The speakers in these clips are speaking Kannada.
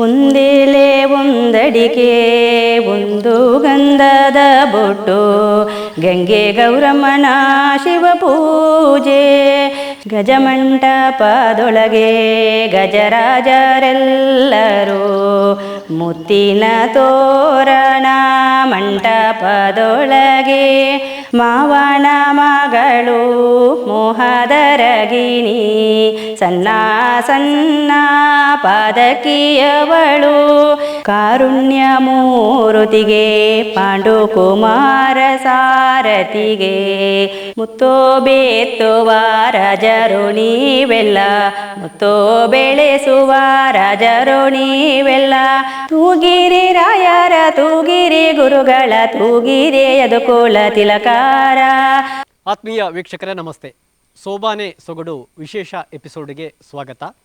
ಒಂದೇಲೆ ಒಂದಡಿಕೆ ಒಂದು ಗಂಧದ ಬೊಟ್ಟು ಗಂಗೆ ಗೌರಮ್ಮನ ಶಿವ ಪೂಜೆ. ಗಜಮಂಟಪದೊಳಗೆ ಗಜರಾಜರೆಲ್ಲರೂ ಮುತ್ತಿನ ತೋರಣ ಮಂಟಪದೊಳಗೆ ಮಾವನ ಮಗಳು ಮೋಹದರಗಿನಿ ಸಣ್ಣ ಸಣ್ಣ ಪದಕಿಯವಳು. ಕಾರುಣ್ಯ ಮೂರುತಿಗೆ ಪಾಂಡು ಕುಮಾರ ಸಾರಥಿಗೆ ಮುತ್ತೋ ಬೇತ್ತುವ ರಾಜರು ನೀವೆಲ್ಲ, ಮುತ್ತೋ ಬೆಳೆಸುವ ರಾಜರು ನೀವೆಲ್ಲ. ತೂಗಿರಿ ರಾಯರ, ತೂಗಿರಿ ಗುರುಗಳ, ತೂಗಿರಿ ಯದುಕುಲ ತಿಲಕಾರ. ಆತ್ಮೀಯ ವೀಕ್ಷಕರೇ, ನಮಸ್ತೆ. ಸೋಬಾನೆ ಸೊಗಡು ವಿಶೇಷ ಎಪಿಸೋಡ್ಗೆ ಸ್ವಾಗತ.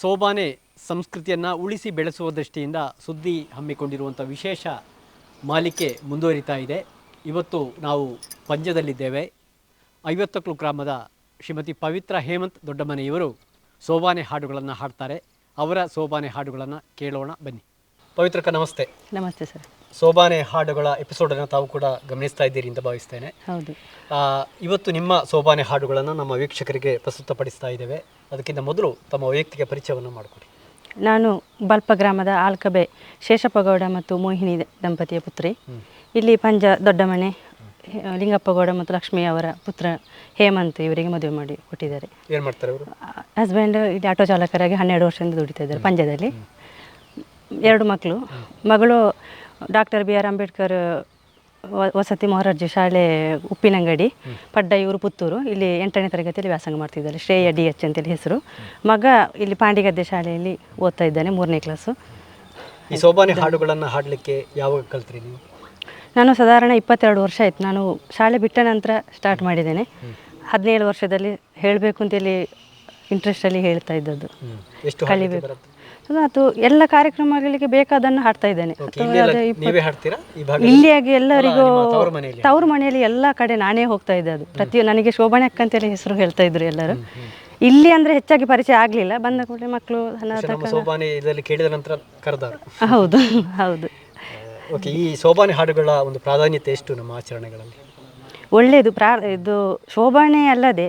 ಸೋಬಾನೆ ಸಂಸ್ಕೃತಿಯನ್ನು ಉಳಿಸಿ ಬೆಳೆಸುವ ದೃಷ್ಟಿಯಿಂದ ಸುದ್ದಿ ಹಮ್ಮಿಕೊಂಡಿರುವಂಥ ವಿಶೇಷ ಮಾಲಿಕೆ ಮುಂದುವರಿತಾ ಇದೆ. ಇವತ್ತು ನಾವು ಪಂಜದಲ್ಲಿದ್ದೇವೆ ಐವತ್ತಕ್ಕೂ ಗ್ರಾಮದ ಶ್ರೀಮತಿ ಪವಿತ್ರ ಹೇಮಂತ್ ದೊಡ್ಡಮನೆಯವರು ಸೋಬಾನೆ ಹಾಡುಗಳನ್ನು ಹಾಡ್ತಾರೆ. ಅವರ ಸೋಬಾನೆ ಹಾಡುಗಳನ್ನು ಕೇಳೋಣ ಬನ್ನಿ. ಪವಿತ್ರಕ್ಕ ನಮಸ್ತೆ. ನಮಸ್ತೆ ಸರ್. ಸೋಬಾನೆ ಹಾಡುಗಳ ಎಪಿಸೋಡನ್ನು ತಾವು ಕೂಡ ಗಮನಿಸ್ತಾ ಇದ್ದೀರಿ ಅಂತ ಭಾವಿಸ್ತೇನೆ. ಹೌದು. ಇವತ್ತು ನಿಮ್ಮ ಸೋಬಾನೆ ಹಾಡುಗಳನ್ನು ನಮ್ಮ ವೀಕ್ಷಕರಿಗೆ ಪ್ರಸ್ತುತಪಡಿಸ್ತಾ ಇದ್ದೇವೆ. ಅದಕ್ಕಿಂತ ಮೊದಲು ತಮ್ಮ ವೈಯಕ್ತಿಕ ಪರಿಚಯವನ್ನು ಮಾಡಿಕೊಡಿ. ನಾನು ಬಲ್ಪ ಗ್ರಾಮದ ಆಲ್ಕಬೆ ಶೇಷಪ್ಪಗೌಡ ಮತ್ತು ಮೋಹಿನಿ ದಂಪತಿಯ ಪುತ್ರಿ. ಇಲ್ಲಿ ಪಂಜ ದೊಡ್ಡಮನೆ ಲಿಂಗಪ್ಪಗೌಡ ಮತ್ತು ಲಕ್ಷ್ಮಿ ಅವರ ಪುತ್ರ ಹೇಮಂತ್ ಇವರಿಗೆ ಮದುವೆ ಮಾಡಿ ಕೊಟ್ಟಿದ್ದಾರೆ. ಏನು ಮಾಡ್ತಾರೆ ಅವರು ಹಸ್ಬೆಂಡ್ ಇಲ್ಲಿ ಆಟೋ ಚಾಲಕರಾಗಿ ಹನ್ನೆರಡು ವರ್ಷದಿಂದ ದುಡಿತಾ ಇದ್ದಾರೆ ಪಂಜದಲ್ಲಿ ಎರಡು ಮಕ್ಕಳು ಮಗಳು ಡಾಕ್ಟರ್ ಬಿ ಆರ್ ಅಂಬೇಡ್ಕರ್ ವಸತಿ ಮೊಹರಜ್ಜಿ ಶಾಲೆ ಉಪ್ಪಿನಂಗಡಿ ಪಡ್ಡ ಇವರು ಪುತ್ತೂರು. ಇಲ್ಲಿ ಎಂಟನೇ ತರಗತಿಯಲ್ಲಿ ವ್ಯಾಸಂಗ ಮಾಡ್ತಿದ್ದಾರೆ. ಶ್ರೇಯ ಡಿ ಎಚ್ ಅಂತೇಳಿ ಹೆಸರು. ಮಗ ಇಲ್ಲಿ ಪಾಂಡಿಗದ್ದೆ ಶಾಲೆಯಲ್ಲಿ ಓದ್ತಾ ಇದ್ದಾನೆ ಮೂರನೇ ಕ್ಲಾಸು ಈ ಸೋಬಾನೆ ಹಾಡುಗಳನ್ನು ಹಾಡಲಿಕ್ಕೆ ಯಾವಾಗ ಕಲ್ತ್ರಿ ನೀವು? ನಾನು ಸಾಧಾರಣ ಇಪ್ಪತ್ತೆರಡು ವರ್ಷ ಆಯ್ತು. ನಾನು ಶಾಲೆ ಬಿಟ್ಟ ನಂತರ ಸ್ಟಾರ್ಟ್ ಮಾಡಿದ್ದೇನೆ. ಹದಿನೇಳು ವರ್ಷದಲ್ಲಿ ಹೇಳಬೇಕು ಅಂತೇಳಿ ಇಂಟ್ರೆಸ್ಟಲ್ಲಿ ಹೇಳ್ತಾ ಇದ್ದದ್ದು. ಕಲಿಬೇಕು. ಅದು ಎಲ್ಲ ಕಾರ್ಯಕ್ರಮಗಳಿಗೆ ಬೇಕಾದನ್ನು ಹಾಡ್ತಾ ಇದ್ದೇನೆ. ಇಲ್ಲಿಯಾಗಿ ಎಲ್ಲರಿಗೂ ತವ್ರ ಮನೆಯಲ್ಲಿ? ಎಲ್ಲ ಕಡೆ ನಾನೇ ಹೋಗ್ತಾ ಇದ್ದೆ ಅದು. ಪ್ರತಿ ನನಗೆ ಶೋಭಾನೆ ಅಕ್ಕ ಅಂತೇಳಿ ಹೆಸರು ಹೇಳ್ತಾ ಇದ್ರು ಎಲ್ಲರೂ. ಇಲ್ಲಿ ಅಂದ್ರೆ ಹೆಚ್ಚಾಗಿ ಪರಿಚಯ ಆಗಲಿಲ್ಲ. ಬಂದ ಕೂಡಲೇ ಮಕ್ಕಳು ಹೌದು ಹೌದು. ಓಕೆ ಈ ಶೋಭಾನೆ ಹಾಡುಗಳ ಒಂದು ಪ್ರಾಧಾನ್ಯತೆ ಎಷ್ಟು ನಮ್ಮ ಆಚರಣೆಗಳಲ್ಲಿ? ಒಳ್ಳೆಯದು ಪ್ರಾ, ಇದು ಶೋಭಾನೆ ಅಲ್ಲದೆ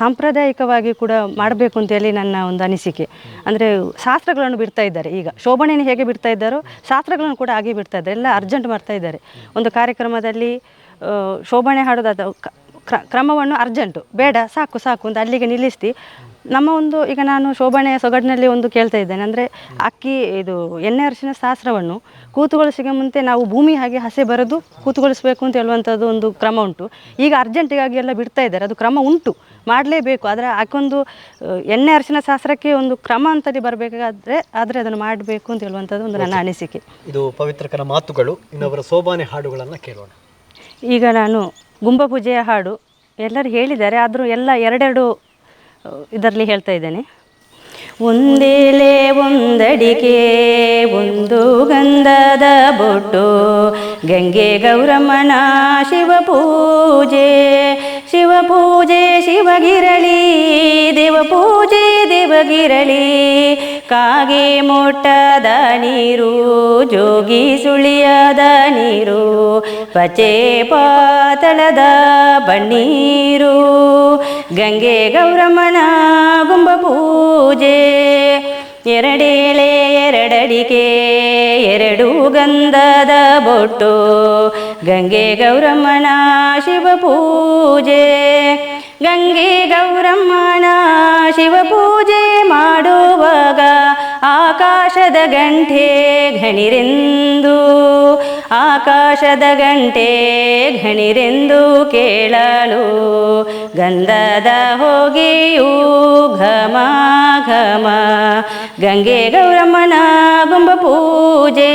ಸಾಂಪ್ರದಾಯಿಕವಾಗಿ ಕೂಡ ಮಾಡಬೇಕು ಅಂತೇಳಿ ನನ್ನ ಒಂದು ಅನಿಸಿಕೆ. ಅಂದರೆ ಶಾಸ್ತ್ರಗಳನ್ನು ಬಿಡ್ತಾ ಇದ್ದಾರೆ ಈಗ. ಶೋಭಣೆಯನ್ನು ಹೇಗೆ ಬಿಡ್ತಾ ಇದ್ದಾರೋ ಶಾಸ್ತ್ರಗಳನ್ನು ಕೂಡ ಹಾಗೆ ಬಿಡ್ತಾ ಇದ್ದಾರೆ. ಎಲ್ಲ ಅರ್ಜೆಂಟ್ ಮಾಡ್ತಾ ಇದ್ದಾರೆ. ಒಂದು ಕಾರ್ಯಕ್ರಮದಲ್ಲಿ ಶೋಭಾನೆ ಹಾಡೋದಾದ ಕ್ರಮವನ್ನು ಅರ್ಜೆಂಟು. ಬೇಡ, ಸಾಕು ಸಾಕು ಅಂತ ಅಲ್ಲಿಗೆ ನಿಲ್ಲಿಸಿ ನಮ್ಮ ಒಂದು ಈಗ ನಾನು ಶೋಭಣೆಯ ಸೊಗಡಿನಲ್ಲಿ ಒಂದು ಕೇಳ್ತಾ ಇದ್ದೇನೆ. ಅಂದರೆ ಅಕ್ಕಿ ಇದು ಎಣ್ಣೆ ಅರಿಶಿನ ಶಾಸ್ತ್ರವನ್ನು ಕೂತುಗೊಳಿಸಿಗೆ ಮುಂಚೆ ನಾವು ಭೂಮಿ ಹಾಗೆ ಹಸೆ ಬರೆದು ಕೂತುಗೊಳಿಸಬೇಕು ಅಂತ ಹೇಳುವಂಥದ್ದು ಒಂದು ಕ್ರಮ ಉಂಟು. ಈಗ ಅರ್ಜೆಂಟಿಗಾಗಿ ಎಲ್ಲ ಬಿಡ್ತಾ ಇದ್ದಾರೆ. ಅದು ಕ್ರಮ ಉಂಟು. ಮಾಡಲೇಬೇಕು. ಆದರೆ ಆ, ಎಣ್ಣೆ ಅರಿಶಿನ ಶಾಸ್ತ್ರಕ್ಕೆ ಒಂದು ಕ್ರಮ ಅಂತಲ್ಲಿ ಬರಬೇಕಾದ್ರೆ ಆದರೆ ಅದನ್ನು ಮಾಡಬೇಕು ಅಂತ ಹೇಳುವಂಥದ್ದು ಒಂದು ನನ್ನ ಅನಿಸಿಕೆ. ಇದು ಪವಿತ್ರಕರ ಮಾತುಗಳು. ಇನ್ನೊಬ್ಬರ ಸೋಬಾನೆ ಹಾಡುಗಳನ್ನು ಕೇಳೋಣ. ಈಗ ನಾನು ಗುಂಬ ಪೂಜೆಯ ಹಾಡು ಎಲ್ಲರೂ ಹೇಳಿದ್ದಾರೆ. ಆದರೂ ಎಲ್ಲ ಎರಡೆರಡು ಇದರಲ್ಲಿ ಹೇಳ್ತಾ ಇದ್ದೇನೆ. ಒಂದೇಲೆ ಒಂದಡಿಕೆ ಒಂದು ಗಂಧದ ಬೊಟ್ಟು ಗಂಗೆ ಗೌರಮ್ಮನ ಶಿವ ಪೂಜೆ ಶಿವ ಪೂಜೆ ಶಿವಗಿರಳಿ ದೇವ ಪೂಜೆ ದೇವಗಿರಳಿ, ಕಾಗೆ ಮೊಟ್ಟದ ನೀರು, ಜೋಗಿ ಸುಳಿಯದ ನೀರು, ಪಚೆ ಪಾತಳದ ಬಣ್ಣೀರು, ಗಂಗೆ ಗೌರಮ್ಮನ ಗುಂಬ ಪೂಜೆ, ಎರಡೇಳೆ ಎರಡಡಿಕೆ, ಎರಡು ಗಂಧದ ಬೊಟ್ಟು ಗಂಗೆ ಗೌರಮ್ಮನ ಶಿವ ಪೂಜೆ. ಗಂಗೆ ಗೌರಮ್ಮನ ಶಿವ ಪೂಜೆ ಮಾಡುವಾಗ ಆಕಾಶದ ಗಂಟೆ ಘಣಿರೆಂದು, ಆಕಾಶದ ಗಂಟೆ ಘಣಿರೆಂದು ಕೇಳಲು ಗಂಧದ ಹೋಗಿಯೂ ಘಮ ಘಮ ಗಂಗೆ ಗೌರಮ್ಮನ ಗುಂಬ ಪೂಜೆ,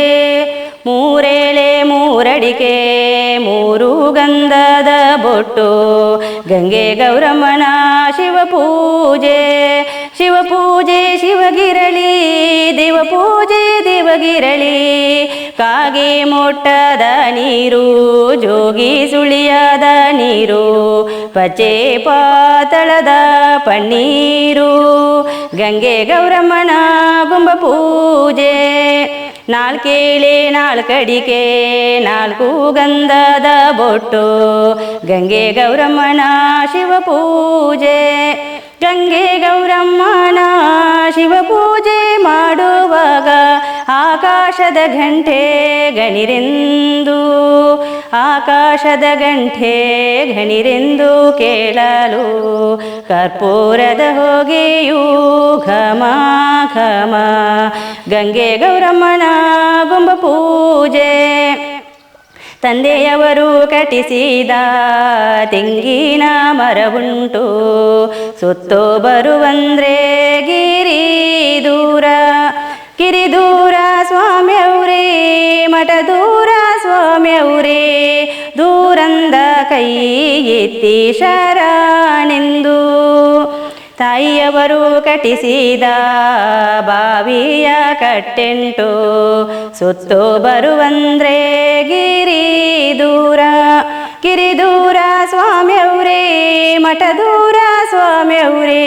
ಮೂರೇಳೆ ಮೂರಡಿಕೆ ಮೂರು ಗಂಧದ ಬೊಟ್ಟು. ಗಂಗೆ ಗೌರಮ್ಮನ ಶಿವ ಪೂಜೆ ಶಿವ ಪೂಜೆ ಶಿವಗಿರಳಿ ದೇವ ಪೂಜೆ ದೇವಗಿರಳಿ. ಕಾಗೆ ಮೊಟ್ಟದ ನೀರು, ಜೋಗಿ ಸುಳಿಯದ ನೀರು. ಪಚೆ ಪಾತಳದ ಪನ್ನೀರು. ಗಂಗೆ ಗೌರಮ್ಮನ ಗುಂಬ ಪೂಜೆ ನಾಲ್ಕೇಳೆ ನಾಲ್ಕಡಿಕೆ ನಾಲ್ಕು ಗಂಧದ ಬೊಟ್ಟು. ಗಂಗೆ ಗೌರಮ್ಮನ ಶಿವ ಪೂಜೆ ಗಂಗೆ ಗೌರಮ್ಮನ ಶಿವ ಪೂಜೆ ಮಾಡುವಾಗ ಆಕಾಶದ ಗಂಟೆ ಗಣಿರೆಂದು, ಆಕಾಶದ ಗಂಟೆ ಗಣಿರೆಂದು ಕೇಳಲು ಕರ್ಪೂರದ ಹೋಗೆಯೂ ಘಮ ಘಮ. ಗಂಗೆ ಗೌರಮ್ಮನ ಗುಂಬ ಪೂಜೆ ತಂದೆಯವರು ಕಟಿಸಿದ ತೆಂಗಿನ ಮರವುಂಟು. ಸುತ್ತೋ ಬರುವಂದ್ರೆ ಗಿರಿ ದೂರ ಗಿರಿ ದೂರ ಸ್ವಾಮಿಯವ್ರೇ, ಮಠ ದೂರ ಸ್ವಾಮಿಯವ್ರೇ. ದೂರಂದ ಕೈ ಎತ್ತಿ ಶರಣೆಂದು ತಾಯಿಯವರು ಕಟಿಸಿದ ಬಾವಿಯ ಕಟ್ಟೆಂಟು. ಸುತ್ತು ಬರುವಂದ್ರೆ ಗಿರಿ ದೂರ ಕಿರಿ ದೂರ ಸ್ವಾಮಿಯವ್ರೇ, ಮಠ ದೂರ ಸ್ವಾಮಿಯವ್ರೇ.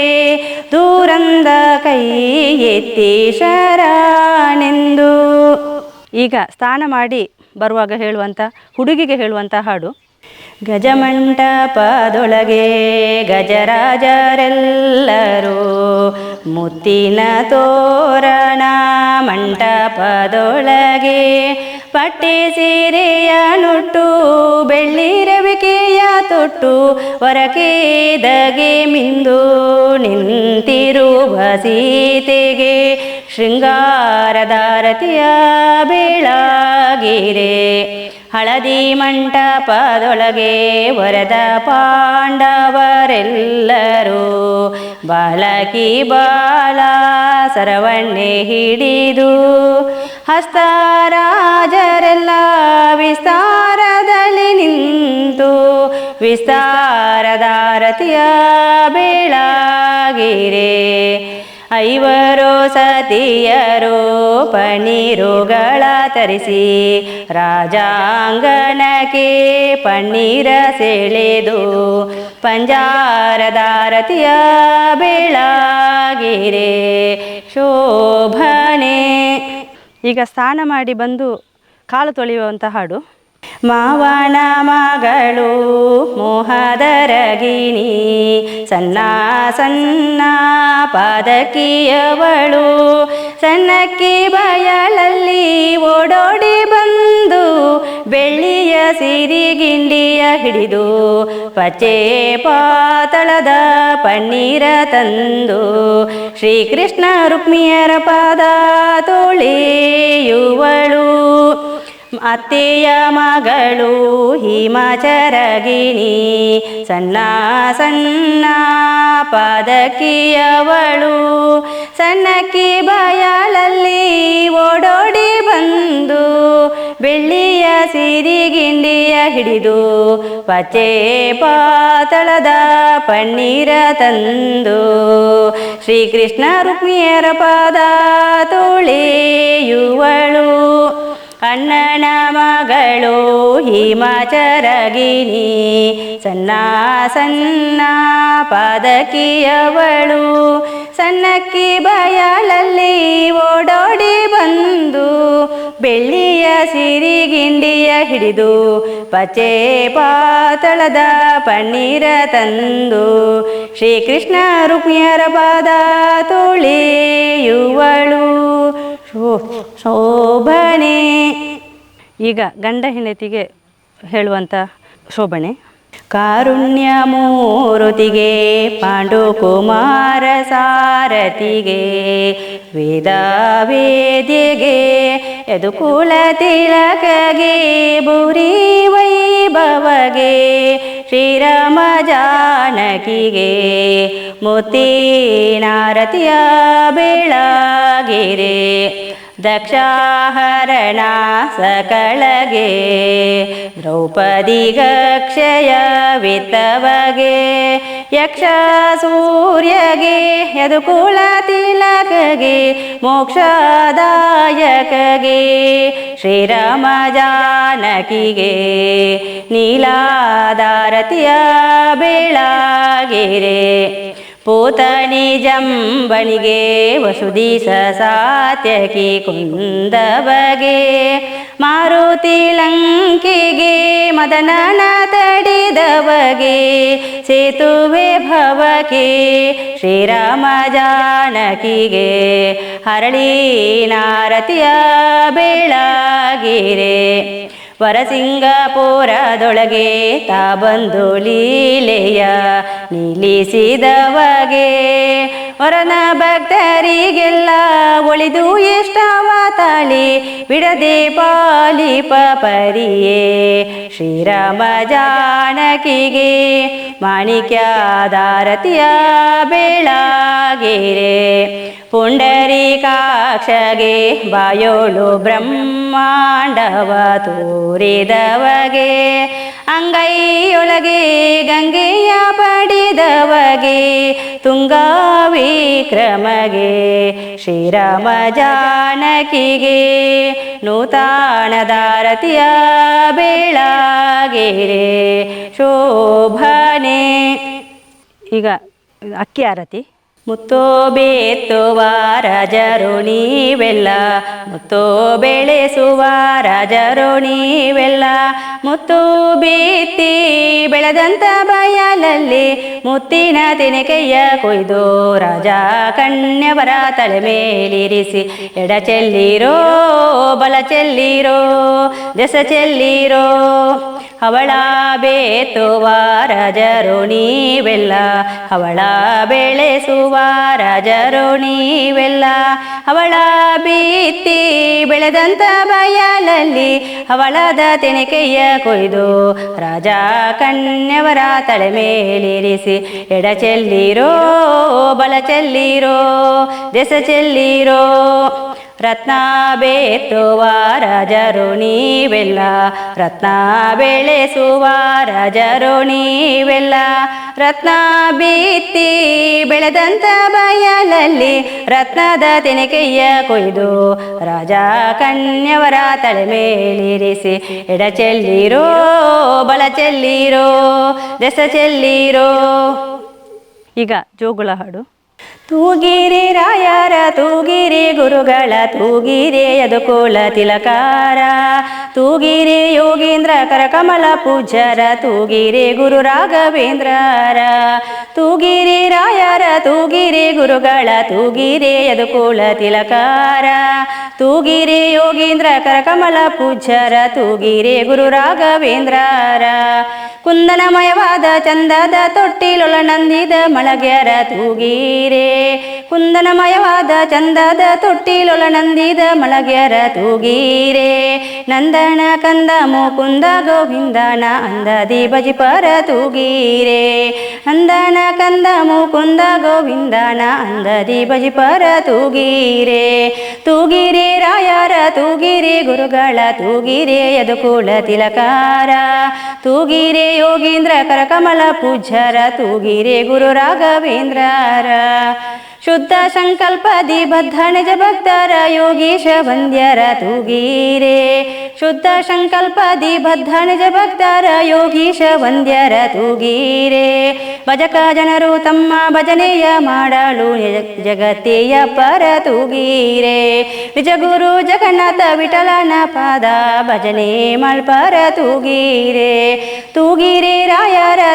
ದೂರಂದ ಕೈ ಎತ್ತಿ ಶರಣೆಂದು. ಈಗ ಸ್ನಾನ ಮಾಡಿ ಬರುವಾಗ ಹೇಳುವಂಥ ಹುಡುಗಿಗೆ ಹೇಳುವಂಥ ಹಾಡು. ಗಜಮಂಟಪದೊಳಗೆ ಗಜರಾಜರೆಲ್ಲರೂ ಮುತ್ತಿನ ತೋರಣ ಮಂಟಪದೊಳಗೆ ಪಟ್ಟಿ ಸೀರೆಯ ನುಟ್ಟು, ಬೆಳ್ಳಿ ರವಿಕೆಯ ತೊಟ್ಟು ಹೊರಕೇದಗೆ ಮಿಂದು ನಿಂತಿರುವ ಸೀತೆಗೆ ಶೃಂಗಾರದಾರತಿಯ ಬೆಳಗಿರೆ ಹಳದಿ ಮಂಟಪದೊಳಗೆ ವರದ ಪಾಂಡವರೆಲ್ಲರೂ ಬಾಲಕಿ ಬಾಲ ಸರವಣ್ಣೆ ಹಿಡಿದು ಹಸ್ತಾರಾಜರೆಲ್ಲ ವಿಸ್ತಾರದಲ್ಲಿ ನಿಂತು ವಿಸ್ತಾರದಾರತಿಯ ಬೆಳಗಿರೆ ಐವರು ಸತಿಯರು ಪನ್ನೀರುಗಳ ತರಿಸಿ ರಾಜಾಂಗಣಕ್ಕೆ ಪನ್ನೀರ ಸೆಳೆದು ಪಂಜಾರದಾರತಿಯ ಬೆಳಗಿರೆ ಶೋಭನೆ. ಈಗ ಸ್ನಾನ ಮಾಡಿ ಬಂದು ಕಾಲು ತೊಳೆಯುವಂಥ ಹಾಡು. ಮಾವನ ಮಗಳು ಮೋಹದರಗಿನಿ ಸಣ್ಣ ಸಣ್ಣ ಪದಕಿಯವಳು. ಸಣ್ಣಕ್ಕಿ ಬಯಲಲ್ಲಿ ಓಡೋಡಿ ಬಂದು ಬೆಳ್ಳಿಯ ಸಿರಿಗಿಂಡಿಯ ಹಿಡಿದು ಪಚೆ ಪಾತಳದ ಪನ್ನೀರ ತಂದು ಶ್ರೀಕೃಷ್ಣ ರುಕ್ಮಿಯರ ಪಾದ ತೊಳೆಯುವಳು. ಅತ್ತೆಯ ಮಗಳು ಹಿಮಚರಗಿಣಿ, ಸಣ್ಣ ಸಣ್ಣ ಪದಕಿಯವಳು. ಸಣ್ಣಕ್ಕಿ ಬಯಲಲ್ಲಿ ಓಡೋಡಿ ಬಂದು, ಬೆಳ್ಳಿಯ ಸಿರಿಗಿಂಡಿಯ ಹಿಡಿದು, ಪಚೆ ಪಾತಳದ ಪನ್ನೀರ ತಂದು, ಶ್ರೀಕೃಷ್ಣ ರುಕ್ಮಿಯರ ಪಾದ ತೊಳೆಯುವಳು. ಅಣ್ಣನ ಮಗಳು ಹಿಮಚರಗಿನಿ ಸಣ್ಣ ಸಣ್ಣ ಪದಕಿಯವಳು. ಸಣ್ಣಕ್ಕಿ ಬಯಲಲ್ಲಿ ಓಡೋಡಿ ಬಂದು, ಬೆಳ್ಳಿಯ ಸಿರಿಗಿಂಡಿಯ ಹಿಡಿದು, ಪಚೆ ಪಾತಳದ ಪನ್ನೀರ ತಂದು, ಶ್ರೀಕೃಷ್ಣ ರುಕ್ಮಿಯರ ಪಾದ ತೊಳೆಯುವಳು. ಶೋ ಶೋಭನೆ ಈಗ ಗಂಡ ಹೆಂಡತಿಗೆ ಹೇಳುವಂಥ ಶೋಭಣೆ. ಕಾರುಣ್ಯ ಮೂರುತಿಗೆ, ಪಾಂಡುಕುಮಾರ ಸಾರಥಿಗೆ ವೇದ ವೇದಿಗೆ, ಯದುಕುಲ ತಿಲಕಗೆ ಬುರಿ ವೈಭವಗೆ ಶ್ರೀರಾಮ ಜಾನಕಿಗೆ ಮುತ್ತಿನಾರತಿಯ ಬೆಳಗಿರೆ. ದಕ್ಷಾಹರಣ ಸಕಳಗೆ ದ್ರೌಪದಿ ಗಕ್ಷಯ ಯಕ್ಷ ಸೂರ್ಯಗೆ ಯದುಕುಳ ತಿಲಕಗೆ ಮೋಕ್ಷದಾಯಕಗೆ ಶ್ರೀರಾಮ ಜಾನಕಿಗೆ ನೀಲಾದಾರತಿಯ ಬೆಳಗಿರೆ ಪೂತನಿ ಜಂಬಣಿಗೆ ವಸುದೀಸ ಸಾತ್ಯಕಿ ಕುಂದವಗೆ ಮಾರುತಿ ಲಂಕಿಗೆ ಮದನನ ತಡಿದವಗೆ, ಸೇತುವೆ ಭವಕೆ ಶ್ರೀರಾಮ ಜಾನಕಿಗೆ, ಹರಳಿ ನಾರತಿಯ ಬೆಳಗಿರೆ. ವರಸಿಂಗಪುರದೊಳಗೆ ತಾ ಬಂದು ಲೀಲೆಯ ನಿಲ್ಲಿಸಿದವಗೆ ವರನ ಭಕ್ತರಿಗೆಲ್ಲ ಒಳಿದು ಎಷ್ಟವ ತಾಳಿ ಬಿಡದೆ ಪಾಲಿ ಪರಿಯೇ, ಶ್ರೀರಾಮ ಜಾನಕಿಗೆ ಮಾಣಿಕ್ಯದಾರತಿಯ ಪುಂಡರಿ ಕಾಕ್ಷಗೆ ಬಾಯೋಳು ಬ್ರಹ್ಮಾಂಡವ ತೋರಿದವಗೆ ಅಂಗೈಯೊಳಗೆ ಗಂಗೆಯ ಪಡಿದವಗೆ ತುಂಗಾ ಕ್ರಮಗೆ ಶ್ರೀರಾಮ ಜಾನಕಿಗೆ ನೂತನದಾರತಿಯ ಬೆಳಗಿರೆ ಶೋಭನೆ. ಈಗ ಅಕ್ಕಿ ಆರತಿ. ಮುತ್ತೋ ಬೇತ್ತುವ ರಾಜರು ನೀವೆಲ್ಲ, ಮುತ್ತೋ ಬೆಳೆಸುವ ರಾಜರು ನೀವೆಲ್ಲ, ಮುತ್ತು ಬೀತಿ ಬೆಳೆದಂತ ಬಯಲಲ್ಲಿ ಮುತ್ತಿನ ತಿನಕೆಯ ಕೊಯ್ದು ರಾಜ ಕಣ್ಯವರ ತಲೆ ಮೇಲಿರಿಸಿ, ಎಡ ಚೆಲ್ಲಿರೋ, ಬಲ ಚೆಲ್ಲಿರೋ, ದೆಸ ಚೆಲ್ಲಿರೋ ಅವಳ ಬೇತುವ ರಾಜರು ನೀವೆಲ್ಲ ಅವಳ ಬೆಳೆಸುವ ರಾಜರು ನೀವೆಲ್ಲ ಅವಳ ಬೀತಿ ಬೆಳೆದಂತ ಬಯಲಲ್ಲಿ ಅವಳದ ತೆನಕೆಯ ಕೊಯ್ದು ರಾಜ ಕನ್ಯವರ ತಲೆ ಮೇಲಿರಿಸಿ, ಎಡ ಚೆಲ್ಲಿರೋ, ಬಲ ಚೆಲ್ಲಿರೋ, ದೆಸ ಚೆಲ್ಲಿರೋ ರತ್ನ ಬೇತುವ ರಾಜರು ನೀವೆಲ್ಲ ರತ್ನ ಬೆಳೆಸುವ ರಾಜರು ನೀವೆಲ್ಲ. ರತ್ನ ಬೀತಿ ಬೆಳೆದಂತ ಬಯಲಲ್ಲಿ ರತ್ನದ ತೆನಕೆಯ ಕೊಯ್ದು ರಾಜ ಕನ್ಯವರ ತಲೆ ಮೇಲಿರಿಸಿ, ಎಡ ಚೆಲ್ಲಿರೋ, ಬಲ ಚೆಲ್ಲಿರೋ, ದೆಸ ಚೆಲ್ಲಿರೋ. ಈಗ ಜೋಗುಳ ಹಾಡು. ತೂಗಿರಿ ರಾಯರ, ತೂಗಿರಿ ಗುರುಗಳ, ತೂಗಿರಿ ಯದುಕುಲ ತಿಲಕಾರ. ತೂಗಿರಿ ಯೋಗೀಂದ್ರ, ಕರಕಮಲ ಪೂಜರ ತೂಗಿರಿ ಗುರು ರಾಘವೇಂದ್ರರ. ತೂಗಿರಿ ರಾಯರ, ತೂಗಿರಿ ಗುರುಗಳ, ತೂಗಿರಿ ಯದುಕುಲ ತಿಲಕಾರ. ತೂಗಿರಿ ಯೋಗೀಂದ್ರ, ಕರಕಮಲ ಪೂಜರ ತೂಗಿರಿ ಗುರು ರಾಘವೇಂದ್ರರ. ಕುಂದನಮಯವಾದ ಚಂದದ ತೊಟ್ಟಿಲೊಳ ನಂದಿದ ಮಳಗ್ಯರ ತೂಗೀರೆ. ಕುಂದನಮಯವಾದ ಚಂದದ ತೊಟ್ಟಿಲೊಳ ನಂದಿದ ಮಳಗ್ಯರ ತೂಗೀರೆ. ನಂದನ ಕಂದ ಮುಕುಂದ ಗೋವಿಂದನ ಅಂದದಿ ಬಜಿಪರ ತೂಗೀರೆ. ನಂದನ ಕಂದ ಮುಕುಂದ ಗೋವಿಂದನ ಅಂದದಿ ಬಜಿಪರ ತೂಗೀರೆ. ತೂಗಿರಿ ರಾಯರ, ತೂಗಿರಿ ಗುರುಗಳ, ತೂಗಿರಿ ಯದುಕುಲ ತಿಲಕಾರ. ತೂಗಿರೆ ಯೋಗೀಂದ್ರ ಕರಕಮಲ ಪೂಜ್ಯರ ತೂಗಿರೆ ಗುರು ರಾಘವೇಂದ್ರರ. ಶುದ್ಧ ಸಂಕಲ್ಪದಿ ಬದ್ಧ ನಿಜ ಭಕ್ತರ ಯೋಗೀಶ ವಂದ್ಯರ ತೂಗೀರೆ. ಶುದ್ಧ ಸಂಕಲ್ಪದಿ ಬದ್ಧ ನಿಜ ಭಕ್ತರ ಯೋಗೀಶ ವಂದ್ಯರ ತೂಗೀರೆ. ಭಜಕ ಜನರು ತಮ್ಮ ಭಜನೆಯ ಮಾಡಲು ಜಗತ್ತೆಯ ಪರ ತೂಗೀರೆ. ನಿಜ ಗುರು ಜಗನ್ನಾಥ ವಿಠಲನ ಪಾದ ಭಜನೆ ಮಲ್ಪರ ತೂಗೀರೆ. ರಾಯರ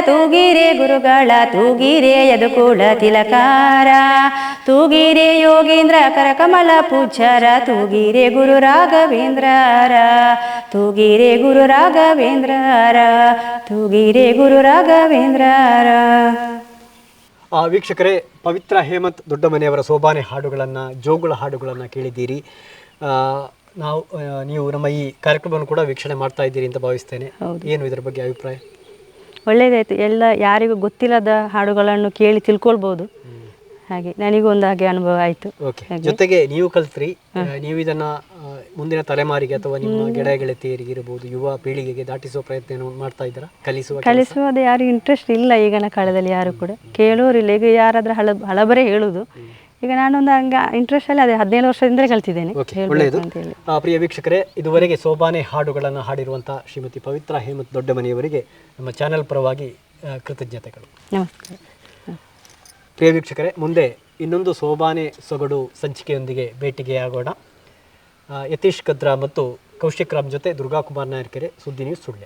ತೂಗಿರೆ ಗುರುಗಳ ತೂಗಿರೆ ಕೂಡ ತಿಲಕಾರ. ತೂಗಿರೆ ಯೋಗೀಂದ್ರ ಕರಕಮಲ ಪೂಜ್ಯರ ತೂಗಿರೆ ಗುರು ರಾಘವೇಂದ್ರರ. ತೂಗಿರೆ ಗುರು ರಾಘವೇಂದ್ರರ ತೂಗಿರೆ ಗುರು ರಾಘವೇಂದ್ರರ. ಆ ವೀಕ್ಷಕರೇ ಪವಿತ್ರ ಹೇಮಂತ್ ದೊಡ್ಡ ಮನೆಯವರ ಸೋಬಾನೆ ಹಾಡುಗಳನ್ನು ಜೋಗುಳ ಹಾಡುಗಳನ್ನು ಕೇಳಿದ್ದೀರಿ. ಆ, ನಾವು ನೀವು ನಮ್ಮ ಈ ಕಾರ್ಯಕ್ರಮವನ್ನು ಕೂಡ ವೀಕ್ಷಣೆ ಮಾಡ್ತಾ ಇದ್ದೀರಿ ಅಂತ ಭಾವಿಸ್ತೇನೆ. ಏನು ಇದರ ಬಗ್ಗೆ ಅಭಿಪ್ರಾಯ? ಒಳ್ಳೆಯದಾಯಿತು ಎಲ್ಲ ಯಾರಿಗೂ ಗೊತ್ತಿಲ್ಲದ ಹಾಡುಗಳನ್ನು ಕೇಳಿ ತಿಳ್ಕೊಳ್ಬೋದು. ಹಾಗೆ ನನಗೂ ಒಂದು ಹಾಗೆ ಅನುಭವ ಆಯಿತು. ಜೊತೆಗೆ ನೀವು ಕಲ್ತ್ರಿ ನೀವು ಇದನ್ನ ಮುಂದಿನ ತಲೆಮಾರಿಗೆ ಅಥವಾ ನಿಮ್ಮ ಗೆಳೆಯ ಗೆಳತಿಯರಿಗೆ ಇರಬಹುದು ಯುವ ಪೀಳಿಗೆಗೆ ದಾಟಿಸುವ ಪ್ರಯತ್ನ ಮಾಡ್ತಾ ಇದ್ದೀರಾ? ಕಲಿಸುವ ಕೆಲಸ? ಕಲಿಸುವುದು ಯಾರು ಇಂಟ್ರೆಸ್ಟ್ ಇಲ್ಲ ಈಗಿನ ಕಾಲದಲ್ಲಿ ಯಾರು ಕೂಡ. ಕೇಳೋರಿಲ್ಲ. ಈಗ ಯಾರಾದ್ರೂ ಹಳ ಹಳಬರೇ ಹೇಳುದು. ಈಗ ನಾನೊಂದು ಹಂಗ ಇಂಟ್ರೆಸ್ಟ್ ಅಲ್ಲಿ ಅದೇ ಹದಿನೇಳು ವರ್ಷದಿಂದಲೇ ಕಲ್ತಿದ್ದೇನೆ. ಒಳ್ಳೆಯದು ಆ, ಪ್ರಿಯ ವೀಕ್ಷಕರೇ ಇದುವರೆಗೆ ಸೋಬಾನೆ ಹಾಡುಗಳನ್ನು ಹಾಡಿರುವಂತಹ ಶ್ರೀಮತಿ ಪವಿತ್ರ ಹೇಮಂತ್ ದೊಡ್ಡಮನೆಯವರಿಗೆ ನಮ್ಮ ಚಾನೆಲ್ ಪರವಾಗಿ ಕೃತಜ್ಞತೆಗಳು. ನಮಸ್ಕಾರ ಪ್ರಿಯ ವೀಕ್ಷಕರೇ ಮುಂದೆ ಇನ್ನೊಂದು ಸೋಬಾನೆ ಸೊಗಡು ಸಂಚಿಕೆಯೊಂದಿಗೆ ಭೇಟಿಗೆಯಾಗೋಣ ಆಗೋಣ. ಯತೀಶ್ ಕದ್ರಾ ಮತ್ತು ಕೌಶಿಕ್ ರಾಮ್ ಜೊತೆ Durgakumar Nayarkere Suddi news Sullia.